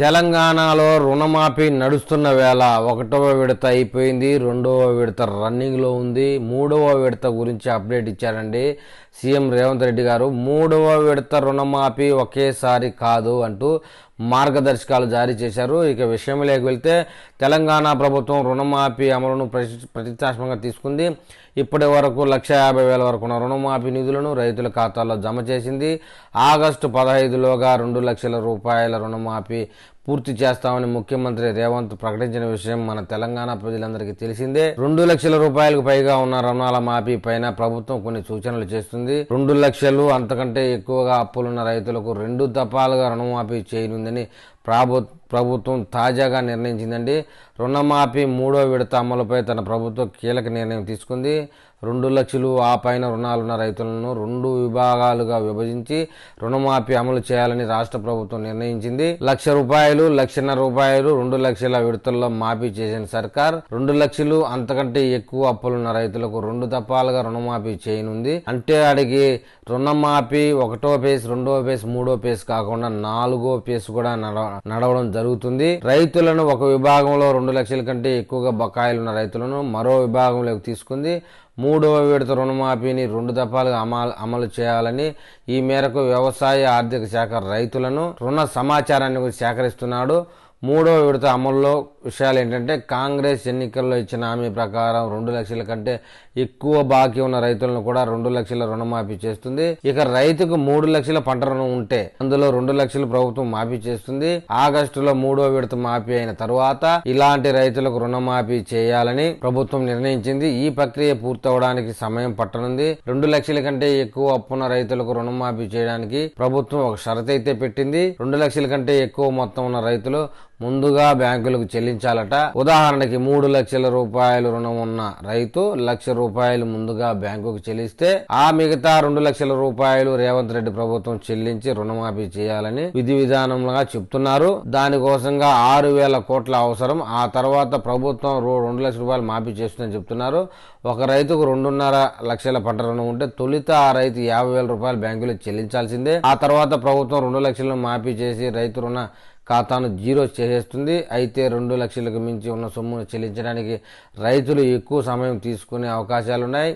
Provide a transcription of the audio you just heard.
తెలంగాణలో రుణమాఫీ నడుస్తున్న వేళ ఒకటవ విడత అయిపోయింది రెండవ విడత రన్నింగ్లో ఉంది. మూడవ విడత గురించి అప్డేట్ ఇచ్చారండి సీఎం రేవంత్ రెడ్డి గారు. మూడవ విడత రుణమాఫీ ఒకేసారి కాదు అంటూ మార్గదర్శకాలు జారీ చేశారు. ఇక విషయంలోకి వెళ్తే తెలంగాణ ప్రభుత్వం రుణమాఫీ అమలును ప్రతి ప్రతిష్టాత్మకంగా తీసుకుంది. ఇప్పటి వరకు లక్ష యాభై వేల వరకు ఉన్న రుణమాఫీ నిధులను రైతుల ఖాతాల్లో జమ చేసింది. ఆగస్టు పదహైదులోగా రెండు లక్షల రూపాయల రుణమాఫీ పూర్తి చేస్తామని ముఖ్యమంత్రి రేవంత్ ప్రకటించిన విషయం మన తెలంగాణ ప్రజలందరికీ తెలిసిందే. రెండు లక్షల రూపాయలకు పైగా ఉన్న రుణాల మాఫీ పైన ప్రభుత్వం కొన్ని సూచనలు చేస్తుంది. రెండు లక్షలు అంతకంటే ఎక్కువగా అప్పులున్న రైతులకు రెండు దఫాలుగా రుణమాఫీ చేయనుందని ప్రభు ప్రభుత్వం తాజాగా నిర్ణయించిందండి. రుణమాఫీ మూడో విడత అమలుపై తన ప్రభుత్వం కీలక నిర్ణయం తీసుకుంది. రెండు లక్షలు ఆ పైన రుణాలున్న రైతులను రెండు విభాగాలుగా విభజించి రుణమాఫీ అమలు చేయాలని రాష్ట్ర ప్రభుత్వం నిర్ణయించింది. లక్ష రూపాయలు లక్షన్నర రూపాయలు రెండు లక్షల విడతల్లో మాఫీ చేసిన సర్కార్ రెండు లక్షలు అంతకంటే ఎక్కువ అప్పులున్న రైతులకు రెండు దఫాలుగా రుణమాఫీ చేయనుంది. అంటే అడిగి రుణమాఫీ ఒకటో పేస్ రెండో పేస్ మూడో పేస్ కాకుండా నాలుగో పేస్ కూడా నడ- నడవడం జరుగుతుంది. రైతులను ఒక విభాగంలో రెండు లక్షల కంటే ఎక్కువగా బకాయిలు ఉన్న రైతులను మరో విభాగంలోకి తీసుకుంది. మూడవ విడత రుణమాఫీని రెండు దఫాలుగా అమలు అమలు చేయాలని ఈ మేరకు వ్యవసాయ ఆర్థిక శాఖ రైతులను రుణ సమాచారాన్ని సేకరిస్తున్నాడు. మూడవ విడత అమల్లో విషయాలు ఏంటంటే కాంగ్రెస్ ఎన్నికల్లో ఇచ్చిన హామీ ప్రకారం రెండు లక్షల కంటే ఎక్కువ బాకీ ఉన్న రైతులను కూడా రెండు లక్షల రుణమాఫీ చేస్తుంది. ఇక రైతుకు మూడు లక్షల పంట రుణం ఉంటే అందులో రెండు లక్షలు ప్రభుత్వం మాఫీ చేస్తుంది. ఆగస్టులో మూడో విడత మాఫీ అయిన తరువాత ఇలాంటి రైతులకు రుణమాఫీ చేయాలని ప్రభుత్వం నిర్ణయించింది. ఈ ప్రక్రియ పూర్తవడానికి సమయం పట్టనుంది. రెండు లక్షల కంటే ఎక్కువ అప్పున్న రైతులకు రుణమాఫీ చేయడానికి ప్రభుత్వం ఒక షరతు అయితే పెట్టింది. రెండు లక్షల కంటే ఎక్కువ మొత్తం ఉన్న రైతులు ముందుగా బ్యాంకులకు చెల్లించాలట. ఉదాహరణకి మూడు లక్షల రూపాయలు రుణం ఉన్న రైతు లక్ష రూపాయలు ముందుగా బ్యాంకుకు చెల్లిస్తే ఆ మిగతా రెండు లక్షల రూపాయలు రేవంత్ రెడ్డి ప్రభుత్వం చెల్లించి రుణమాఫీ చేయాలని విధి విధానంగా చెప్తున్నారు. దానికోసంగా ఆరు వేల కోట్ల అవసరం. ఆ తర్వాత ప్రభుత్వం రెండు లక్షల రూపాయలు మాఫీ చేస్తుందని చెప్తున్నారు. ఒక రైతుకు రెండున్నర లక్షల పంట రుణం ఉంటే తొలిత ఆ రైతు యాభై వేల రూపాయలు బ్యాంకులో చెల్లించాల్సిందే. ఆ తర్వాత ప్రభుత్వం రెండు లక్షలను మాఫీ చేసి రైతు రుణ ఖాతాను జీరో చేసేస్తుంది. అయితే రెండు లక్షలకు మించి ఉన్న సొమ్మును చెల్లించడానికి రైతులు ఎక్కువ సమయం తీసుకునే అవకాశాలున్నాయి.